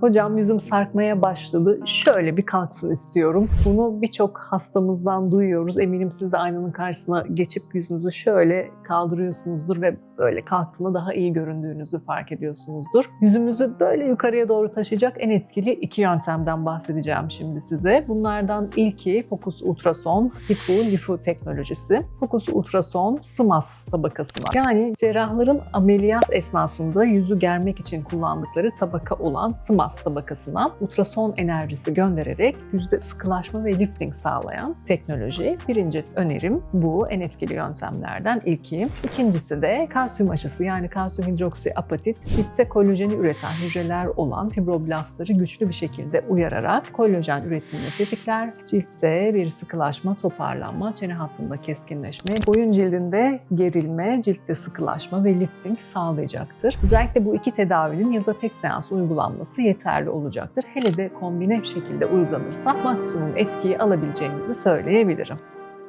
Hocam yüzüm sarkmaya başladı. Şöyle bir kalksın istiyorum. Bunu birçok hastamızdan duyuyoruz. Eminim siz de aynanın karşısına geçip yüzünüzü şöyle kaldırıyorsunuzdur ve böyle kalktığında daha iyi göründüğünüzü fark ediyorsunuzdur. Yüzümüzü böyle yukarıya doğru taşıyacak en etkili iki yöntemden bahsedeceğim şimdi size. Bunlardan ilki Focus Ultrason HIFU LIFU teknolojisi. Focus Ultrason SMAS tabakasına yani cerrahların ameliyat esnasında yüzü germek için kullandıkları tabaka olan SMAS tabakasına ultrason enerjisi göndererek yüzde sıkılaşma ve lifting sağlayan teknoloji. Birinci önerim bu en etkili yöntemlerden ilki. İkincisi de kalsiyum aşısı yani kalsiyum hidroksiapatit ciltte kolajeni üreten hücreler olan fibroblastları güçlü bir şekilde uyararak kolajen üretimini tetikler. Ciltte bir sıkılaşma, toparlanma, çene hattında keskinleşme, boyun cildinde gerilme, ciltte sıkılaşma ve lifting sağlayacaktır. Özellikle bu iki tedavinin ya da tek seans uygulanması yeterli olacaktır. Hele de kombine şekilde uygulanırsa maksimum etkiyi alabileceğinizi söyleyebilirim.